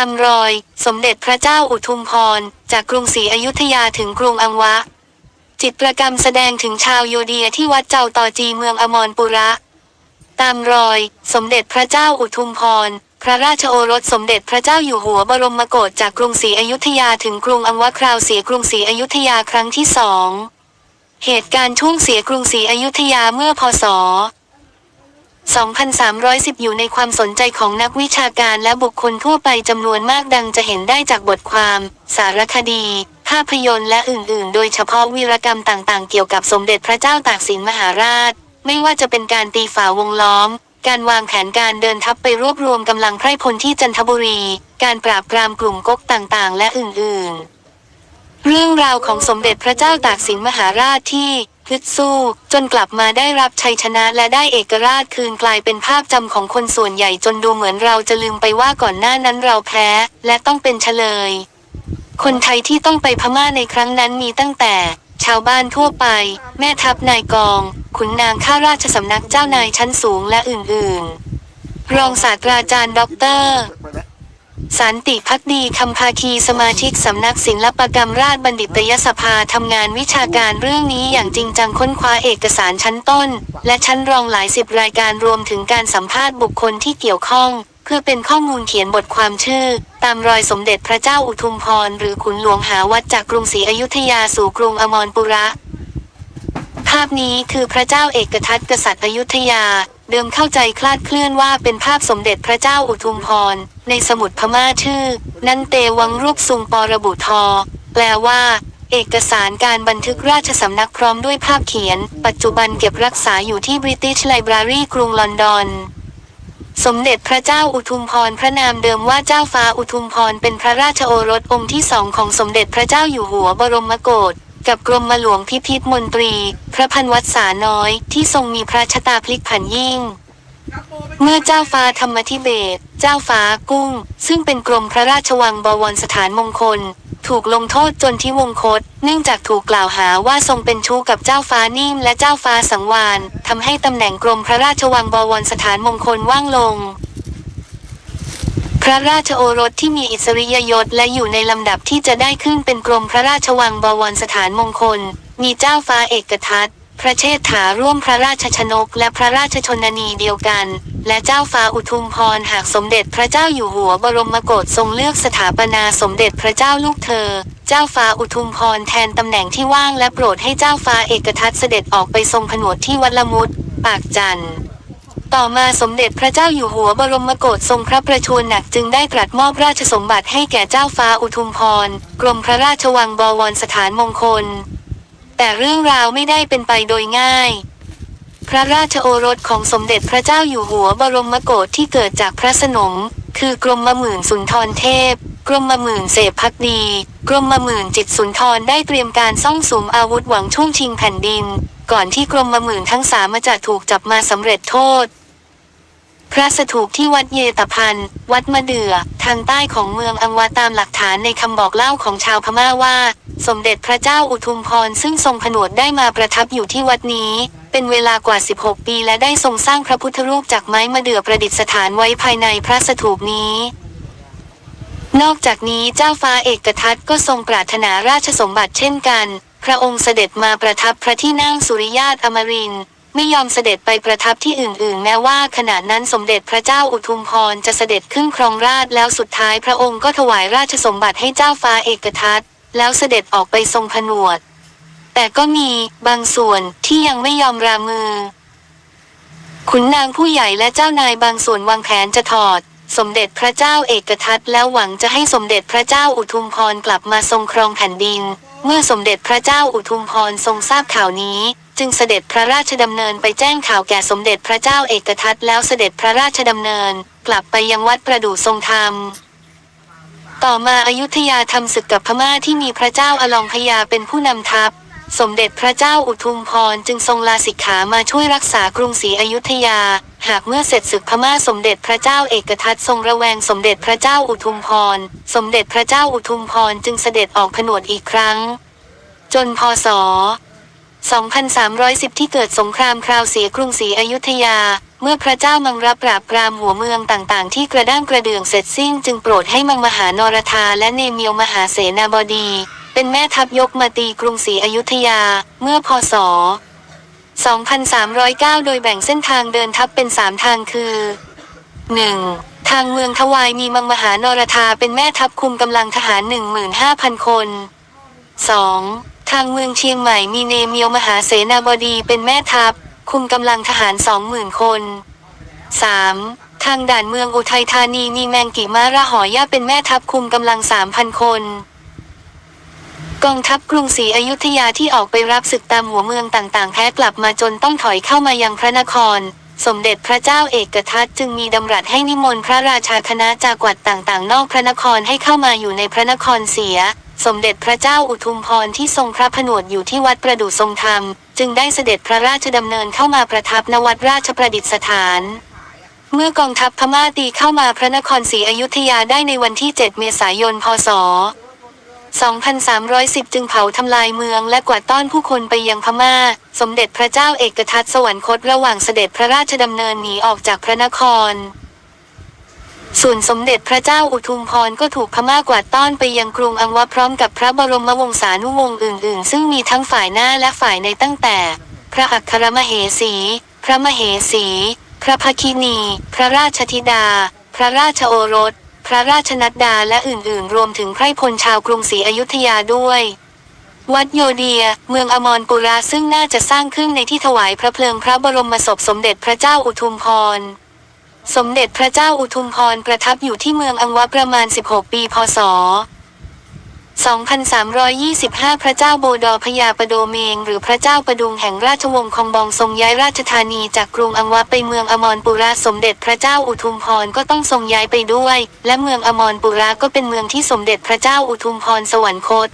ามรอย สมเด็จพระเจ้าอุทุมพร จากกรุงศรีอยุธยาถึงกรุงอังวะ จิตประกรรมแสดงถึงชาวโยเดียที่วัดเจ้าต่อจีเมืองอมรปุระ ตามรอย สมเด็จพระเจ้าอุทุมพร พระราชโอรสสมเด็จพระเจ้าอยู่หัวบรมโกศจากกรุงศรีอยุธยาถึงกรุงอังวะคราวเสียกรุงศรีอยุธยาครั้งที่สอง เหตุการณ์ช่วงเสียกรุงศรีอยุธยาเมื่อพศ 2310 อยู่ในความสนใจของนักวิชาการและบุคคลทั่วไปจำนวนมากดังจะเห็นได้จากบทความ สารคดี ภาพยนตร์และอื่นๆ โดยเฉพาะวีรกรรมต่างๆ เกี่ยวกับสมเด็จพระเจ้าตากสินมหาราช ไม่ว่าจะเป็นการตีฝาวงล้อม การวางแผนการเดินทัพไปรวบรวมกำลังไพร่พลที่จันทบุรี การปราบปรามกลุ่มก๊กต่างๆ และอื่นๆ เรื่องราวของสมเด็จพระเจ้าตากสินมหาราชที่ ฮึดสู้ จนกลับมาได้รับชัยชนะและได้เอกราชคืนกลายเป็นภาพจำของคนส่วนใหญ่จนดูเหมือนเราจะลืมไปว่าก่อนหน้านั้นเราแพ้ และต้องเป็นเฉลย คนไทยที่ต้องไปพม่าในครั้งนั้นมีตั้งแต่ ชาวบ้านทั่วไป แม่ทัพนายกอง ขุนนางข้าราชสำนักเจ้านายชั้นสูงและอื่นๆ รองศาสตราจารย์ด็อกเตอร์ สันติพักดีคำภาคีสมาชิกสำนักศิลปกรรมราชบัณฑิตยสภาทำงานวิชาการเรื่องนี้อย่างจริงจังค้นคว้าเอกสารชั้นต้น และชั้นรองหลายสิบรายการรวมถึงการสัมภาษณ์บุคคลที่เกี่ยวข้อง เพื่อเป็นข้อมูลเขียนบทความชื่อ ตามรอยสมเด็จพระเจ้าอุทุมพรหรือขุนหลวงหาวัดจากกรุงศรีอยุธยาสู่กรุงอมรปุระ ภาพนี้คือพระเจ้าเอกทัตกษัตริย์อยุธยา เดิมเข้าใจคลาดเคลื่อนว่าเป็นภาพสมเด็จพระเจ้าอุทุมพร ในสมุดพม่าชื่อ นันเตวังรูปซุงปอระบุทอ แปลว่า เอกสารการบันทึกราชสำนักพร้อมด้วยภาพเขียน ปัจจุบันเก็บรักษาอยู่ที่ British Library กรุงลอนดอนสมเด็จพระเจ้าอุทุมพรพระนามเดิมว่าเจ้าฟ้าอุทุมพรเป็นพระราชโอรสองค์ที่สองของสมเด็จพระเจ้าอยู่หัวบรมโกศกับกรมหลวงพิพิธมนตรี ระพันวัดสาน้อยที่ทรงมีพระชะตาพลิกผันยิ่ง เมื่อเจ้าฟ้าธรรมธิเบศ เจ้าฟ้ากุ้ง ซึ่งเป็นกรมพระราชวังบวรสถานมงคล ถูกลงโทษจนที่วงคต เนื่องจากถูกกล่าวหาว่าทรงเป็นชู้กับเจ้าฟ้านิ่มและเจ้าฟ้าสังวานทำให้ตำแหน่งกรมพระราชวังบวรสถานมงคลว่างลงพระราชโอรสที่มีอิสริยยศและอยู่ในลำดับที่จะได้ขึ้นเป็นกรมพระราชวังบวรสถานมงคล มีเจ้าฟ้าเอกทัต พระเชษฐาร่วมพระราชชนกและพระราชชนนีเดียวกัน และเจ้าฟ้าอุทุมพรหากสมเด็จพระเจ้าอยู่หัวบรมโกศทรงเลือกสถาปนาสมเด็จพระเจ้าลูกเธอ เจ้าฟ้าอุทุมพรแทนตำแหน่งที่ว่างและโปรดให้เจ้าฟ้าเอกทัตเสด็จออกไปทรงผนวดที่วัดละมุดปากจันทร์ต่อมาสมเด็จพระเจ้าอยู่หัวบรมโกศทรงพระประชวรหนักจึงได้ตรัสมอบราชสมบัติให้แก่เจ้าฟ้าอุทุมพร กรมพระราชวังบวรสถานมงคล แต่เรื่องราวไม่ได้เป็นไปโดยง่าย พระราชโอรสของสมเด็จพระเจ้าอยู่หัวบรมโกศที่เกิดจากพระสนม คือกรมมหมื่นสุนทรเทพ กรมมหมื่นเสพพักดี กรมมหมื่นจิตสุนทรได้เตรียมการซ่องสุมอาวุธหวังช่วงชิงแผ่นดิน ก่อนที่กรมมหมื่นทั้งสามจะถูกจับมาสำเร็จโทษพระสถูปที่วัดเยตพันธ์วัดมะเดื่อ ทางใต้ของเมืองอังวาตามหลักฐานในคำบอกเล่าของชาวพม่าว่า สมเด็จพระเจ้าอุทุมพรซึ่งทรงผนวดได้มาประทับอยู่ที่วัดนี้ เป็นเวลากว่า 16 ปีและได้ทรงสร้างพระพุทธรูปจากไม้มะเดื่อประดิษฐานไว้ภายในพระสถูปนี้ นอกจากนี้เจ้าฟ้าเอกทัตก็ทรงปรารถนาราชสมบัติเช่นกัน พระองค์เสด็จมาประทับพระที่นั่งสุริยาตอมรินไม่ยอมเสด็จไปประทับที่อื่นๆ แม้ว่าขณะนั้นสมเด็จพระเจ้าอุทุมพรจะเสด็จขึ้นครองราชแล้วสุดท้ายพระองค์ก็ถวายราชสมบัติให้เจ้าฟ้าเอกทัต แล้วเสด็จออกไปทรงผนวด แต่ก็มีบางส่วนที่ยังไม่ยอมรามือ ขุนนางผู้ใหญ่และเจ้านายบางส่วนวางแผนจะถอด สมเด็จพระเจ้าเอกทัตแล้วหวังจะให้สมเด็จพระเจ้าอุทุมพรกลับมาทรงครองแผ่นดิน เมื่อสมเด็จพระเจ้าอุทุมพรทรงทราบข่าวนี้จึงเสด็จพระราชดำเนินไปแจ้งข่าวแก่สมเด็จพระเจ้าเอกทัตแล้วเสด็จพระราชดำเนิน กลับไปยังวัดประดู่ทรงธรรม ต่อมาอายุทยาทำศึกกับพม่าที่มีพระเจ้าอลองพยาเป็นผู้นำทัพ สมเด็จพระเจ้าอุทุมพรจึงทรงลาสิกขามาช่วยรักษากรุงศรีอยุธยา หากเมื่อเสร็จศึกพม่าสมเด็จพระเจ้าเอกทัตทรงระแวงสมเด็จพระเจ้าอุทุมพร สมเด็จพระเจ้าอุทุมพรจึงเสด็จออกผนวดอีกครั้ง จนพศ 2310 ที่เกิดสงครามคราวเสียกรุงศรีอยุธยา เมื่อพระเจ้ามังรับปราบปรามหัวเมืองต่างๆ ที่กระด้างกระเดื่องเสร็จสิ้นจึงโปรดให้มังมหานรธาและเนเมียวมหาเสนาบดี เป็นแม่ทัพยกมาตีกรุงศรีอยุธยา เมื่อพศ 2309 โดยแบ่งเส้นทางเดินทัพเป็น 3 ทางคือ 1. ทางเมืองทวายมีมังมหานรธาเป็นแม่ทัพคุมกำลังทหาร 15,000 คน 2. ทางเมืองเชียงใหม่มีเนเมียวมหาเสนาบดีเป็นแม่ทัพ คุมกำลังทหาร 20,000 คน 3. ทางด่านเมืองอุทัยธานีมีแมงกิมาระหอย่าเป็นแม่ทัพคุมกำลัง 3,000 คน กองทัพกรุงศรีอยุธยาที่ออกไปรับศึกตามหัวเมืองต่างๆแพ้กลับมาจนต้องถอยเข้ามายังพระนคร สมเด็จพระเจ้าเอกทัตจึงมีดำรัสให้นิมนต์พระราชาคณะจากวัดต่างๆ นอกพระนครให้เข้ามาอยู่ในพระนครเสีย สมเด็จพระเจ้าอุทุมพรที่ทรงพระผนวดอยู่ที่วัดประดู่ทรงธรรม จึงได้เสด็จพระราชดำเนินเข้ามาประทับณวัดราชประดิษฐาน เมื่อกองทัพพม่าตีเข้ามาพระนครศรีอยุธยาได้ในวันที่ 7 เมษายน พศ 2310 จึงเผาทำลายเมืองและกวาดต้อนผู้คนไปยังพม่า สมเด็จพระเจ้าเอกทัตสวรรคตระหว่างเสด็จพระราชดำเนินหนีออกจากพระนคร ส่วนสมเด็จพระเจ้าอุทุมพรก็ถูกพม่ากวาดต้อนไปยังกรุงอังวะพร้อมกับพระบรมวงศานุวงศ์อื่น ๆ ซึ่งมีทั้งฝ่ายหน้าและฝ่ายในตั้งแต่ พระอัครมเหสี พระมเหสี พระภคินี พระราชธิดา พระราชโอรส พระราชนัดดาและอื่น ๆ รวมถึงไพร่พลชาวกรุงศรีอยุธยาด้วย วัดโยเดีย เมืองอมรปุระซึ่งน่าจะสร้างขึ้นในที่ถวายพระเพลิงพระบรมศพสมเด็จพระเจ้าอุทุมพร สมเด็จพระเจ้าอุทุมพรประทับอยู่ที่เมืองอังวะประมาณ 16 ปี พศ 2325 พระเจ้าโบดอพยาปโดเมง หรือพระเจ้าประดุงแห่งราชวงศ์คองบองทรงย้ายราชธานีจากกรุงอังวะไปเมืองอมรปุระสมเด็จพระเจ้าอุทุมพรก็ต้องทรงย้ายไปด้วย และเมืองอมรปุระก็เป็นเมืองที่สมเด็จพระเจ้าอุทุมพรสวรรคต